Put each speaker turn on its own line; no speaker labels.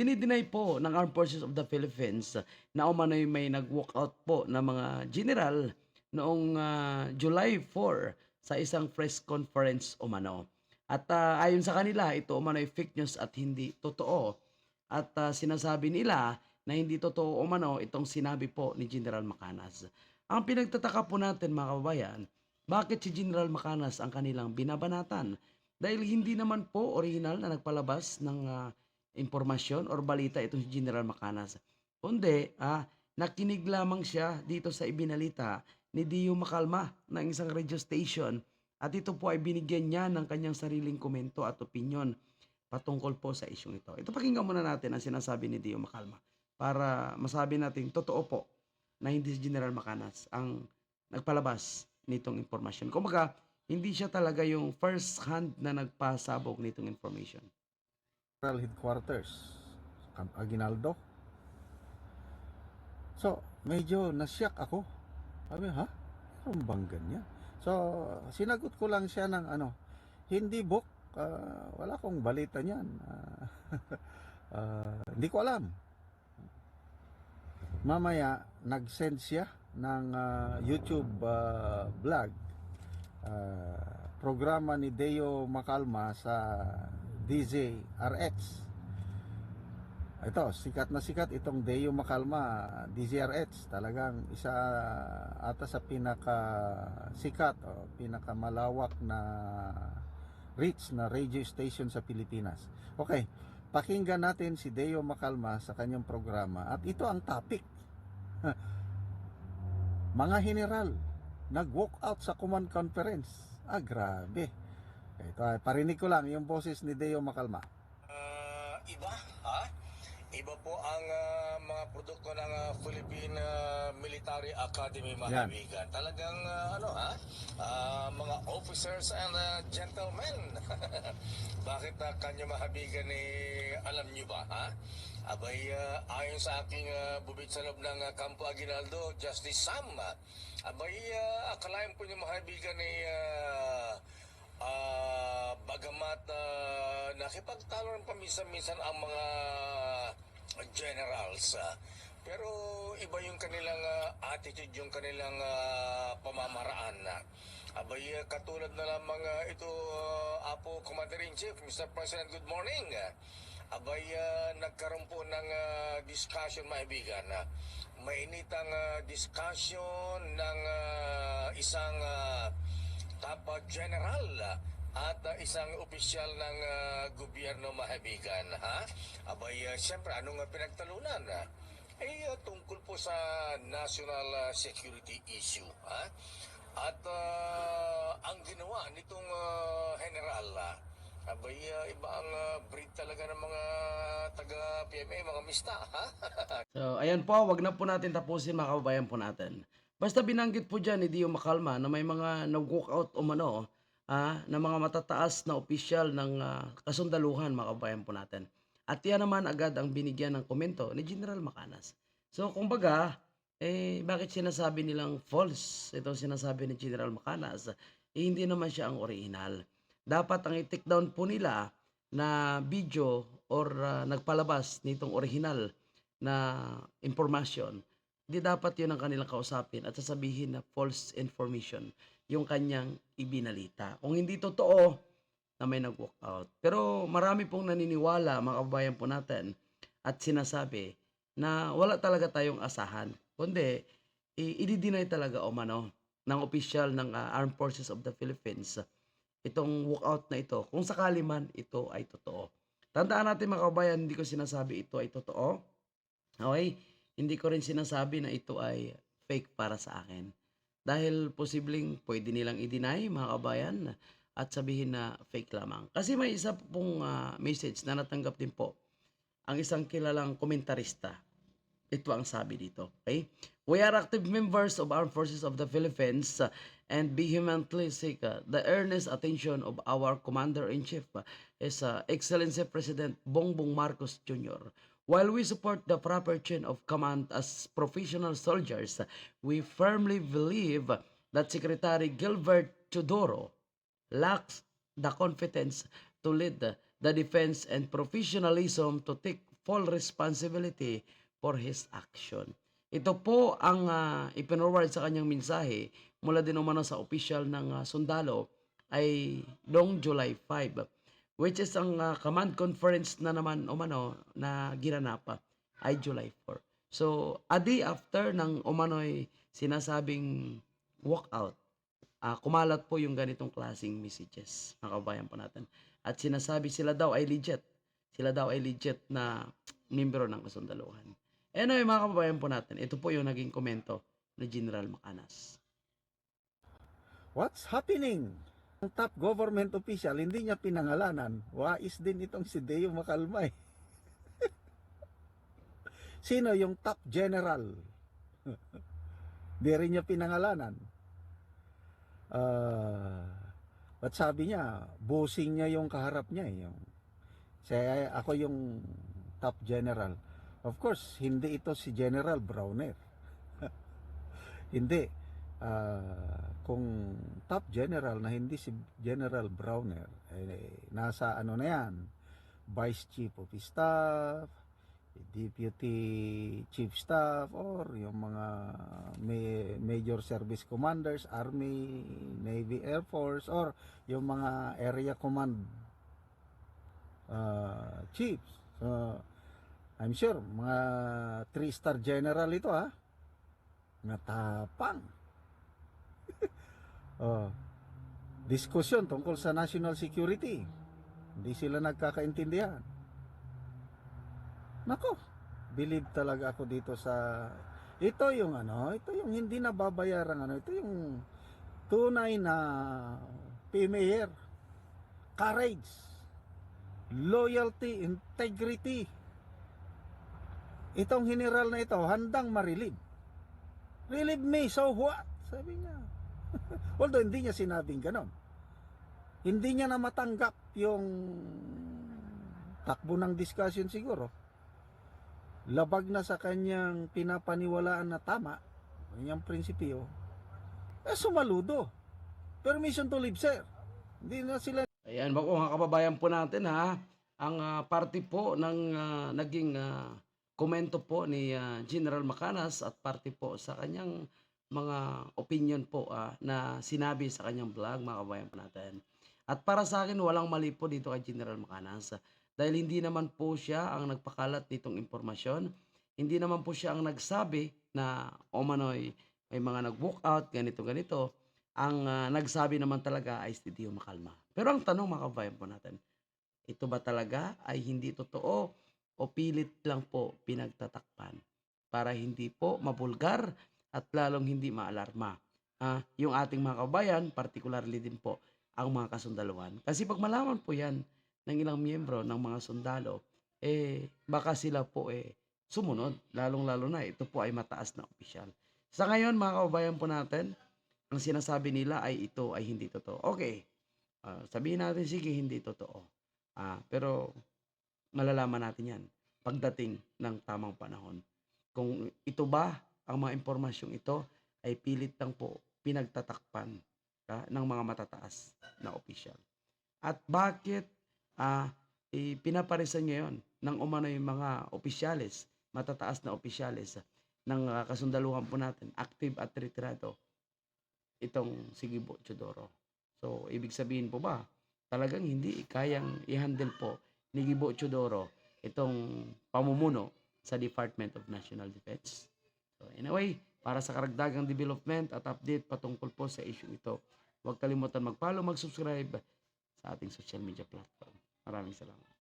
Dinideny po ng Armed Forces of the Philippines na umano'y may nag-walkout po na mga general noong ah, July 4 sa isang press conference umano. At ah, ayon sa kanila, ito umano'y fake news at hindi totoo. At ah, sinasabi nila na hindi totoo umano itong sinabi po ni General Macanas. Ang pinagtataka po natin mga kababayan, bakit si General Macanas ang kanilang binabanatan? Dahil hindi naman po original na nagpalabas ng ah, impormasyon or balita itong si General Macanas. Kundi, ah, nakinig lamang siya dito sa ibinalita ni Dio Macalma ng isang radio station at ito po ay binigyan niya ng kanyang sariling komento at opinion patungkol po sa isyong ito. Ito pakinggan muna natin ang sinasabi ni Dio Macalma para masabi natin totoo po na hindi si General Macanas ang nagpalabas nitong impormasyon. Kumbaga, hindi siya talaga yung first hand na nagpasabog nitong information.
Central Headquarters, Camp Aguinaldo. So, medyo nasyak ako. Sabi, ha? Meron bang ganyan? So, sinagot ko lang siya ng ano, hindi book, ah, wala akong balita niyan. Ah, ah, hindi ko alam. Mamaya, nag-send siya ng ah, YouTube ah, vlog. Ah, programa ni Deo Macalma sa DJ RX. Ito, sikat na sikat itong Deo Macalma DZRX. Talagang isa ata sa pinaka sikat o pinaka malawak na reach na radio station sa Pilipinas. Okay, pakinggan natin si Deo Macalma sa kanyang programa at ito ang topic. Mga general, nag-walk out sa command conference. Ah, grabe. Ito, ay, parinig ko lang yung boses ni Deo Macalma.
Ah, iba, ha? Iba po ang ah, mga produkto ng ah, Philippine ah, Military Academy, mga
Yan.
kaibigan. Talagang, ah, ano ha, Ah, mga officers and ah, gentlemen. Bakit uh, kanya mahabigan ni, alam niyo ba, ha? Abay, ah, ayon sa aking uh, bubit sa loob ng ah, Campo Aguinaldo, Justice Sam, abay, uh, akalain po niyo mahabigan ni ah, Ah, bagamat ah, nakipagtalo rin paminsan-minsan ang mga generals, ah, pero iba yung kanilang ah, attitude, yung kanilang ah, pamamaraan na. Abay, ah, katulad na lamang ah, ito, ah, Apo Commander-in-Chief, Mr. President, good morning. Ah, Abay, ah, nagkaroon po ng ah, discussion, maibigan. na mainitang ah, discussion ng ah, isang uh, general uh, at uh, isang opisyal ng uh, gobyerno mahabigan ha? Abay uh, siyempre anong pinagtalunan uh, ay uh, tungkol po sa national uh, security issue ha? At uh, ang ginawa nitong uh, general uh, abay uh, iba ang uh, breed talaga ng mga taga PMA mga mista ha?
So, ayan po, wag na po natin tapusin mga kababayan po natin. Basta binanggit po dyan ni Dio Macalma na may mga nag-walk out umano ah, na mga matataas na opisyal ng ah, kasundaluhan mga kababayan po natin. At yan naman agad ang binigyan ng komento ni General Macanas. So, kumbaga, eh, bakit sinasabi nilang false itong sinasabi ni General Macanas? Eh, hindi naman siya ang original. Dapat ang i-take down po nila na video or ah, nagpalabas nitong original na information, di dapat yun ang kanilang kausapin at sasabihin na false information yung kanyang ibinalita. Kung hindi totoo na may nag-walk out. Pero marami pong naniniwala, mga kababayan po natin, at sinasabi na wala talaga tayong asahan. Kundi, i-deny talaga o mano ng opisyal ng ah, Armed Forces of the Philippines itong walkout na ito. Kung sakali man ito ay totoo. Tandaan natin mga kababayan, hindi ko sinasabi ito ay totoo. Okay? Hindi ko rin sinasabi na ito ay fake para sa akin. Dahil posibleng pwede nilang i-deny mga kabayan at sabihin na fake lamang. Kasi may isa pong ah, message na natanggap din po ang isang kilalang komentarista. Ito ang sabi dito. Okay? We are active members of Armed Forces of the Philippines uh, and vehemently seek uh, the earnest attention of our Commander-in-Chief, uh, is uh, Excellency President Bongbong Marcos Jr. While we support the proper chain of command as professional soldiers, we firmly believe that Secretary Gilbert Teodoro lacks the confidence to lead the defense and professionalism to take full responsibility for his action. Ito po ang uh, ipinorward sa kanyang mensahe mula din umano sa official ng ah, sundalo ay noong July 5 which is ang ah, command conference na naman umano na ginanapa ay July 4. So, a day after ng umano'y sinasabing walkout, ah kumalat po yung ganitong klaseng messages, mga kabayan po natin. At sinasabi sila daw ay legit. Sila daw ay legit na membro ng kasundaluhan. Anyway, mga kababayan po natin, ito po yung naging komento ni General Macanas.
What's happening? Ang top government official, hindi niya pinangalanan. Wais din itong si Deo Makalmay. Sino yung top general? Di rin niya pinangalanan. Ah, at sabi niya, bossing niya yung kaharap niya. eh, Yung, saya, ako yung top general. Of course, hindi ito si General Browner. hindi. Ah, kung top general na hindi si General Browner, eh, nasa ano na yan, Vice Chief of Staff, Deputy Chief Staff, or yung mga may, Major Service Commanders, Army, Navy, Air Force, or yung mga Area Command ah, Chiefs. So, I'm sure, mga 3-star general ito ha. Natapang. Oh. Diskusyon tungkol sa national security. Hindi sila nagkakaintindihan. Nako, believe talaga ako dito sa ito yung ano, ito yung hindi nababayarang ano, ito yung tunay na PMAR. Courage, loyalty, integrity. Itong general na ito, handang marilib. Relieve me, so what? Sabi niya. Although hindi niya sinabing ganon. Hindi niya na matanggap yung takbo ng discussion siguro. Labag na sa kanyang pinapaniwalaan na tama, kanyang prinsipyo, eh sumaludo. Permission to live, sir. Hindi na sila
Ayan ba mga kababayan po natin ha, ang ah, party po ng ah, naging ah, komento po ni ah, General Macanas at party po sa kanyang mga opinion po ah, na sinabi sa kanyang vlog mga kababayan po natin. At para sa akin walang mali po dito kay General Macanas ah, dahil hindi naman po siya ang nagpakalat nitong impormasyon. Hindi naman po siya ang nagsabi na o manoy may mga nag-book out, ganito ganito. Ang ah, nagsabi naman talaga ay si Makalma. Pero ang tanong mga kabayan po natin, ito ba talaga ay hindi totoo o pilit lang po pinagtatakpan para hindi po mabulgar at lalong hindi maalarma ah, yung ating mga kabayan, particularly din po ang mga kasundaluhan. Kasi pag malaman po yan ng ilang miyembro ng mga sundalo, eh baka sila po eh sumunod, lalong-lalo na ito po ay mataas na opisyal. Sa ngayon mga kababayan po natin, ang sinasabi nila ay ito ay hindi totoo. Okay, ah, sabihin natin sige hindi totoo. Ah, pero malalaman natin yan pagdating ng tamang panahon. Kung ito ba, ang mga impormasyong ito ay pilit lang po pinagtatakpan ah, ng mga matataas na opisyal. At bakit ah, eh, pinaparisan ngayon ng umano yung mga opisyales, matataas na opisyales ah, ng ah, kasundaluhan po natin, active at retirado, itong Sigibo Chodoro. So, ibig sabihin po ba, talagang hindi kayang i-handle po ni Gibo Chodoro itong pamumuno sa Department of National Defense. So, anyway, para sa karagdagang development at update patungkol po sa issue ito, huwag kalimutan mag-follow, mag-subscribe sa ating social media platform. Maraming salamat.